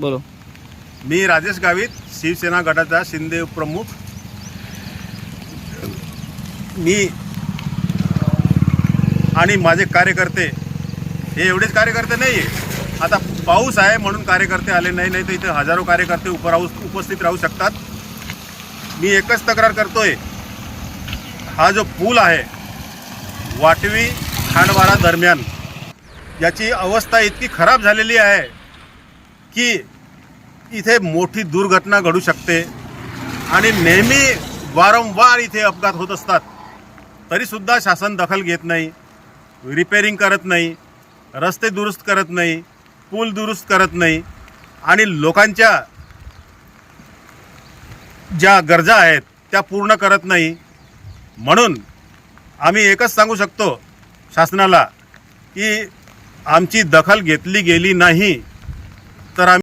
बोलो. मी राजेश गावित शिवसेना गटाचा शिंदे प्रमुख. मी आणि माझे कार्यकर्ते हे एवढेच कार्यकर्ते नाही आहे आता पाऊस आहे म्हणून कार्यकर्ते आले नाही नाही तर इथे हजारो कार्यकर्ते उप राहू उपस्थित राहू शकतात. मी एकच तक्रार करतोय. हा जो पूल आहे वाटवी खांडवारा दरम्यान याची अवस्था इतकी खराब झालेली आहे की इथे मोठी दुर्घटना घडू शकते आणि नेहमी वारंवार इथे अपघात होत असतात. तरीसुद्धा शासन दखल घेत नाही रिपेरिंग करत नाही रस्ते दुरुस्त करत नाही पूल दुरुस्त करत नाही आणि लोकांच्या ज्या गरजा आहेत त्या पूर्ण करत नाही. म्हणून आम्ही एकच सांगू शकतो शासनाला की आमची दखल घेतली गेली नाही.